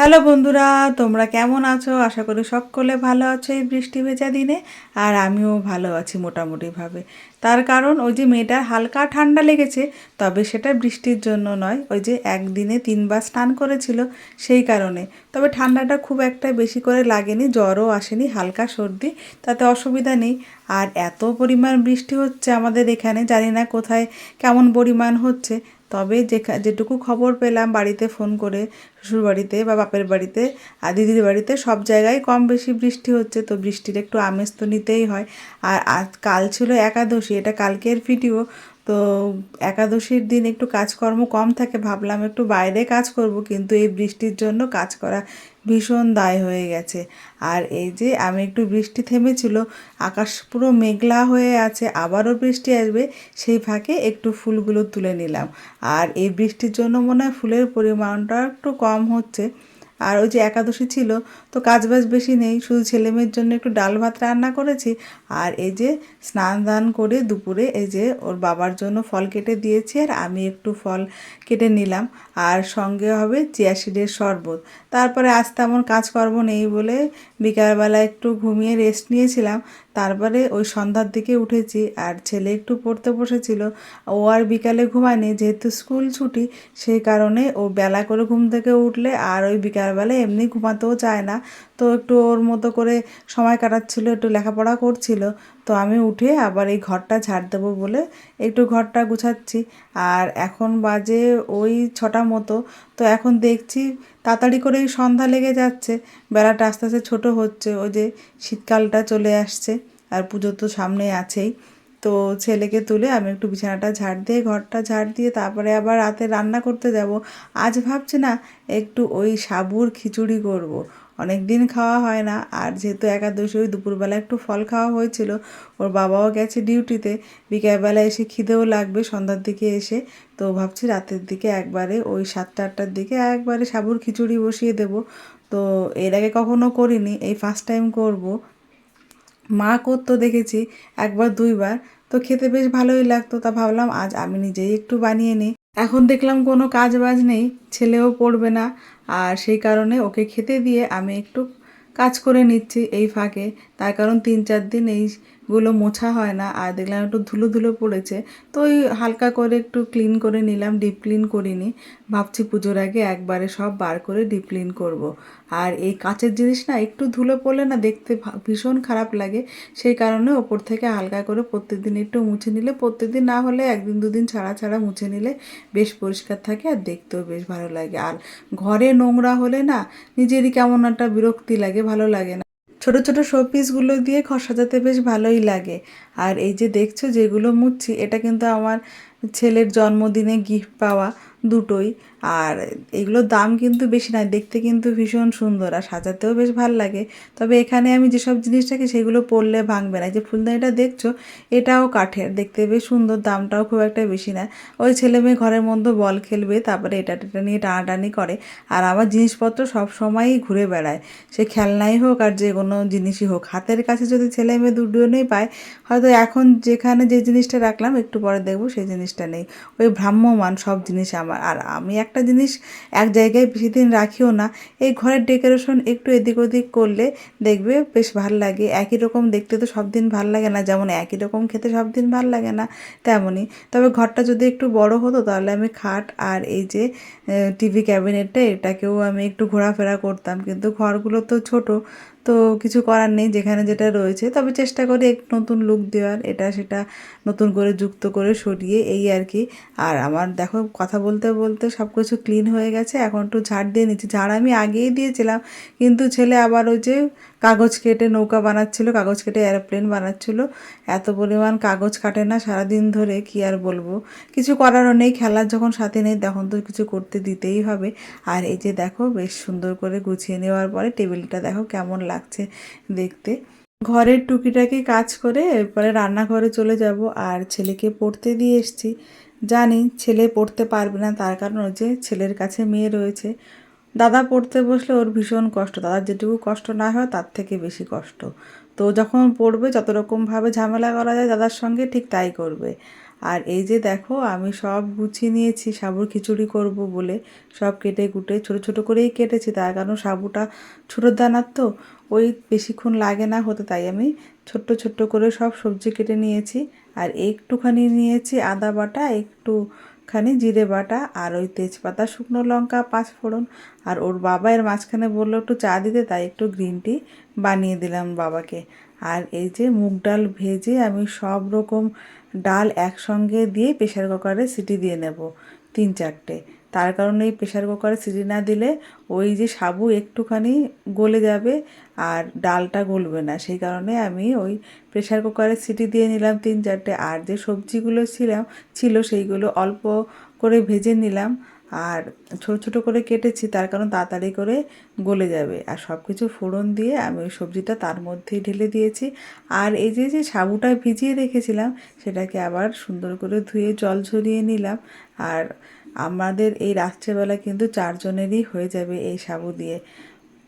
Hello বন্ধুরা, তোমরা কেমন আছো? আশা করি সকলে ভালো আছো এই বৃষ্টি ভেজা দিনে, আর আমিও ভালো আছি মোটামুটিভাবে। তার কারণ ওই যে মেয়েটার হালকা ঠান্ডা লেগেছে, তবে সেটা বৃষ্টির জন্য নয়, ওই যে একদিনে তিনবার স্নান করেছিল সেই কারণে। তবে ঠান্ডাটা খুব একটা বেশি করে লাগেনি, জ্বরও আসেনি, হালকা সর্দি, তাতে অসুবিধা নেই। আর এত পরিমাণ বৃষ্টি হচ্ছে আমাদের এখানে, জানি না কোথায় কেমন পরিমাণ হচ্ছে। তবে যে যেটুকু খবর পেলাম বাড়িতে ফোন করে শ্বশুর বাড়িতে বা বাপের বাড়িতে আর দিদির বাড়িতে সব জায়গায় কম বেশি বৃষ্টি হচ্ছে, তো বৃষ্টির একটু আমেজ তো নিতেই হয়। আর আজ কাল ছিল একাদশী, এটা কালকের ভিডিও তো একাদশীর দিন একটু কাজকর্ম কম থাকে, ভাবলাম একটু বাইরে কাজ করব, কিন্তু এই বৃষ্টির জন্য কাজ করা ভীষণ দায় হয়ে গেছে। আর এই যে আমি একটু বৃষ্টি থেমেছিল, আকাশ পুরো মেঘলা হয়ে আছে, আবারও বৃষ্টি আসবে, সেই ফাঁকে একটু ফুলগুলো তুলে নিলাম। আর এই বৃষ্টির জন্য মনে হয় ফুলের পরিমাণটা একটু কম হচ্ছে। আর ওই যে একাদশী ছিল, তো কাজ বাজ বেশি নেই, শুধু ছেলেমেয়ের জন্য একটু ডাল ভাত রান্না করেছি। আর এই যে স্নান দান করে দুপুরে এই যে ওর বাবার জন্য ফল কেটে দিয়েছি, আর আমি একটু ফল কেটে নিলাম। আর সঙ্গে হবে চিয়া সিডের শরবত। তারপরে আজ তেমন কাজকর্ম নেই বলে বিকালবেলা একটু ঘুমিয়ে রেস্ট নিয়েছিলাম। তারপরে ওই সন্ধ্যার দিকে উঠেছি আর ছেলে একটু পড়তে বসেছিল। ও আর বিকালে ঘুমায়নি, যেহেতু স্কুল ছুটি, সেই কারণে ও বেলা করে ঘুম থেকে উঠলে আর ওই বিকালবেলা এমনি ঘুমাতেও চায় না। তো একটু ওর মতো করে সময় কাটাচ্ছিল, একটু লেখাপড়া করছিল। তো আমি উঠে আবার এই ঘরটা ঝাড় দেবো বলে একটু ঘরটা গুছাচ্ছি। আর এখন বাজে ওই ছটা মতো, তো এখন দেখছি তাড়াতাড়ি করেই সন্ধ্যা লেগে যাচ্ছে। বেলাটা আস্তে আস্তে ছোটো হচ্ছে, ওই যে শীতকালটা চলে আসছে আর পুজো তো সামনে আছেই। তো ছেলেকে তুলে আমি একটু বিছানাটা ঝাড় দিয়ে, ঘরটা ঝাড় দিয়ে তারপরে আবার রাতে রান্না করতে যাব। আজ ভাবছি না একটু ওই সাবুর খিচুড়ি করব। অনেক দিন খাওয়া হয় না। আর যেহেতু একাদশী ওই দুপুরবেলা একটু ফল খাওয়া হয়েছিল, ওর বাবাও গেছে ডিউটিতে। বিকেলবেলা এসে খিদেও লাগবে সন্ধ্যার দিকে এসে। তো ভাবছি রাতের দিকে একবারে ওই সাতটা আটটার দিকে একবারে সাবুর খিচুড়ি বসিয়ে দেব। তো এর আগে কখনো করিনি, এই ফার্স্ট টাইম করব। মা করতো দেখেছি একবার দুইবার, তো খেতে বেশ ভালোই লাগতো। তা ভাবলাম আজ আমি নিজেই একটু বানিয়ে নিই। এখন দেখলাম কোনো কাজ বাজ নেই, ছেলেও পড়বে না। আর সেই কারণে ওকে খেতে দিয়ে আমি একটু কাজ করে নিচ্ছি এই ফাঁকে। তার কারণ তিন চার দিন এইগুলো মোছা হয় না, আর দেখলাম একটু ধুলো ধুলো পড়েছে, তো ওই হালকা করে একটু ক্লিন করে নিলাম ডিপ ক্লিন করিনি। ভাবছি পুজোর আগে একবারে সব বার করে ডিপ ক্লিন করব। আর এই কাচের জিনিস না, একটু ধুলো পড়লে না দেখতে ভীষণ খারাপ লাগে। সেই কারণে ওপর থেকে হালকা করে প্রত্যেকদিন একটু মুছে নিলে, প্রত্যেকদিন না হলে একদিন দুদিন ছাড়া ছাড়া মুছে নিলে বেশ পরিষ্কার থাকে আর দেখতেও বেশ ভালো লাগে। আর ঘরে নোংরা হলে না, নিজেরই কেমন একটা বিরক্তি লাগে, ভালো লাগে না। ছোট ছোট শোপিসগুলো দিয়ে ঘর সাজাতে বেশ ভালোই লাগে। আর এই যে দেখছ যেগুলো মুছছি, এটা কিন্তু আমার ছেলের জন্মদিনে গিফট পাওয়া দুটোই। আর এগুলোর দাম কিন্তু বেশি নয়, দেখতে কিন্তু ভীষণ সুন্দর আর সাজাতেও বেশ ভালো লাগে। তবে এখানে আমি যেসব জিনিস রাখি সেগুলো পরলে ভাঙবে না। যে ফুলদানিটা দেখছ, এটাও কাঠের, দেখতে বেশ সুন্দর, দামটাও খুব একটা বেশি না। ওই ছেলে মেয়ে ঘরের মধ্যে বল খেলবে, তারপরে এটা টেটা নিয়ে টানাটানি করে। আর আমার জিনিসপত্র সব সময়ই ঘুরে বেড়ায়। সে খেলনাই হোক আর যে কোনো জিনিসই হোক, হাতের কাছে যদি ছেলে মেয়ে দুজনেই পায়, হয়তো এখন যেখানে যে জিনিসটা রাখলাম, একটু পরে দেখব সেই জিনিসটা নেই। ওই ভ্রাম্যমান সব জিনিস আমার। আর আমি একটা জিনিস এক জায়গায় বেশি দিন রাখিও না। এই ঘরের ডেকোরেশন একটু এদিক ওদিক করলে দেখবে বেশ ভালো লাগে। একই রকম দেখতে তো সব দিন ভালো লাগে না, যেমন একই রকম খেতে সব দিন ভালো লাগে না, তেমনই। তবে ঘরটা যদি একটু বড় হতো তাহলে আমি খাট আর এই যে টিভি ক্যাবিনেটটা এটাকেও আমি একটু ঘোরাফেরা করতাম। কিন্তু ঘরগুলো তো ছোট তো কিছু করার নেই যেখানে যেটা রয়েছে। তবে চেষ্টা করি এক নতুন লুক দেওয়ার, এটা সেটা নতুন করে যুক্ত করে সরিয়ে এই আর কি। আর আমার দেখো কথা বলতে বলতে সব কিছু ক্লিন হয়ে গেছে। এখন একটু ঝাড় দিয়ে নিচ্ছি। ঝাড় আমি আগেই দিয়েছিলাম, কিন্তু ছেলে আবার ওই যে কাগজ কেটে নৌকা বানাচ্ছিল, কাগজ কেটে এরোপ্লেন বানাচ্ছিল। এত পরিমাণ কাগজ কাটে না, সারাদিন ধরে কি আর বলব? কিছু করারও নেই, খেলার যখন সাথে নেই তখন তো কিছু করতে দিতেই হবে। আর এই যে দেখো বেশ সুন্দর করে গুছিয়ে নেওয়ার পরে টেবিলটা দেখো কেমন লাগছে দেখতে। ঘরের টুকিটাকি কাজ করে এরপরে রান্নাঘরে চলে যাব আর ছেলেকে পড়তে দিয়ে এসছি। জানি ছেলে পড়তে পারবে না, তার কারণ ওই যে ছেলের কাছে মেয়ে রয়েছে। দাদা পড়তে বসলে ওর ভীষণ কষ্ট, দাদার যেটুকু কষ্ট না হয় তার থেকে বেশি কষ্ট। তো যখন পড়বে, যত রকমভাবে ঝামেলা করা যায় দাদার সঙ্গে ঠিক তাই করবে। আর এই যে দেখো, আমি সব গুছিয়ে নিয়েছি, সাবুর খিচুড়ি করব বলে সব কেটে কুটে, ছোট ছোট করেই কেটেছি, তার কারণ সাবুটা ছোটো দানার তো ওই বেশিক্ষণ লাগে না হতে তাই আমি ছোট্ট ছোট্ট করে সব সবজি কেটে নিয়েছি। আর একটুখানি নিয়েছি আদা বাটা, একটুখানি জিরে বাটা আর ওই তেজপাতা, শুকনো লঙ্কা পাঁচ ফোড়ন আর ওর বাবা এর মাঝখানে বলল একটু চা দিতে, তাই একটু গ্রিন টি বানিয়ে দিলাম বাবাকে। আর এই যে মুগ ডাল ভেজে আমি সব রকম ডাল একসঙ্গে দিয়ে প্রেশার কুকারে সিটি দিয়ে নেব তিন চারটে। তার কারণে এই প্রেশার কুকারে সিটি না দিলে ওই যে সাবু একটুখানি গলে যাবে আর ডালটা গলবে না। সেই কারণে আমি ওই প্রেশার কুকারে সিটি দিয়ে নিলাম তিন চারটে। আর যে সবজিগুলো ছিলাম, ছিল সেইগুলো অল্প করে ভেজে নিলাম। আর ছোট ছোট করে কেটেছি, তার কারণ তাড়াতাড়ি করে গলে যাবে। আর সব কিছু ফোড়ন দিয়ে আমি ওই সবজিটা তার মধ্যেই ঢেলে দিয়েছি। আর এই যে যে সাবুটা ভিজিয়ে রেখেছিলাম, সেটাকে আবার সুন্দর করে ধুয়ে জল ঝরিয়ে নিলাম। আর আমাদের এই রাত্রেবেলা কিন্তু চারজনেরই হয়ে যাবে এই সাবু দিয়ে।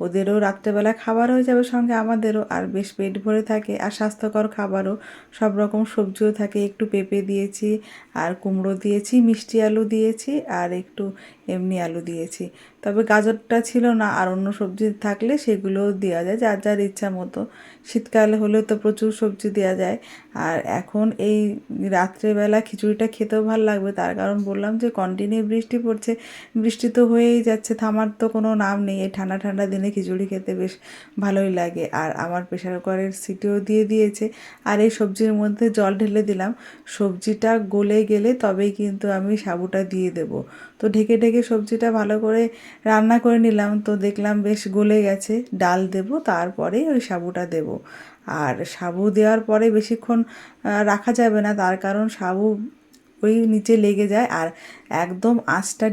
ওদেরও রাত্রেবেলা খাবার হয়ে যাবে সঙ্গে আমাদেরও, আর বেশ পেট ভরে থাকে, আর স্বাস্থ্যকর খাবারও। সব রকম সবজিও থাকে, একটু পেঁপে দিয়েছি, আর কুমড়ো দিয়েছি, মিষ্টি আলু দিয়েছি, আর একটু এমনি আলু দিয়েছি। তবে গাজরটা ছিল না, আর অন্য সবজি থাকলে সেগুলোও দেওয়া যায়, যার যার ইচ্ছা মতো। শীতকালে হলে তো প্রচুর সবজি দেওয়া যায়। আর এখন এই রাত্রেবেলা খিচুড়িটা খেতেও ভালো লাগবে, তার কারণ বললাম যে কন্টিনিউ বৃষ্টি পড়ছে। বৃষ্টি তো হয়েই যাচ্ছে, থামার তো কোনো নাম নেই। এই ঠান্ডা ঠান্ডা দিনে খিচুড়ি খেতে বেশ ভালোই লাগে। আর আমার প্রেশার কুকারের সিটিও দিয়ে দিয়েছে। আর এই সবজির মধ্যে জল ঢেলে দিলাম। সবজিটা গলে গেলে তবেই কিন্তু আমি সাবুটা দিয়ে দেব। তো ঢেকে ঢেকে সবজিটা ভালো করে রান্না করে নিলাম। তো দেখলাম বেশ গলে গেছে। ডাল দেব, তারপরে ওই সাবুটা দেব। আর সাবু দেওয়ার পরে বেশিক্ষণ রাখা যাবে না। তার কারণ সাবু ওই নিচে লেগে যায় আর একদম আঁচটা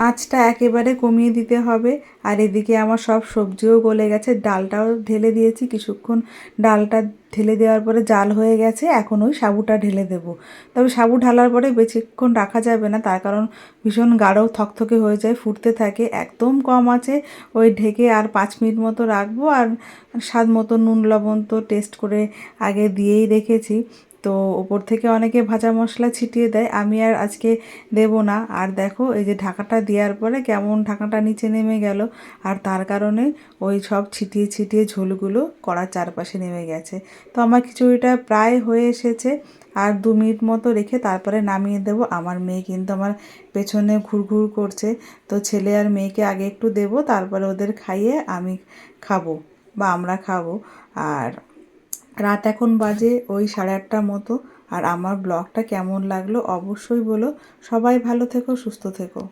আঁচটা একেবারে কমিয়ে দিতে হবে। আর এদিকে আমার সব সবজিও গলে গেছে। ডালটাও ঢেলে দিয়েছি। কিছুক্ষণ ডালটা ঢেলে দেওয়ার পরে জাল হয়ে গেছে। এখন ওই সাবুটা ঢেলে দেব। তবে সাবু ঢালার পরে বেশিক্ষণ রাখা যাবে না। তার কারণ ভীষণ গাঢ় থকথকে হয়ে যায়, ফুটতে থাকে। একদম কম আছে। ওই ঢেকে আর পাঁচ মিনিট মতো রাখব। আর স্বাদ মতো নুন, লবণ তো টেস্ট করে আগে দিয়েই রেখেছি। তো ওপর থেকে অনেকে ভাজা মশলা ছিটিয়ে দেয়। আমি আর আজকে দেব না। আর দেখো, এই যে ঢাকাটা দেওয়ার পরে কেমন ঢাকাটা নিচে নেমে গেল। আর তার কারণে ওই সব ছিটিয়ে ছিটিয়ে ঝোলগুলো কড়ার চারপাশে নেমে গেছে। তো আমার খিচুড়িটা প্রায় হয়ে এসেছে। আর দু মিনিট মতো রেখে তারপরে নামিয়ে দেব। আমার মেয়ে কিন্তু আমার পেছনে ঘুরঘুর করছে। তো ছেলে আর মেয়েকে আগে একটু দেব, তারপরে ওদের খাইয়ে আমি খাব বা আমরা খাব। আর রাত এখন বাজে ওই সাড়ে আটটার মতো, আর আমার ব্লগটা কেমন লাগল অবশ্যই বলো। সবাই ভালো থেকো, সুস্থ থেকো।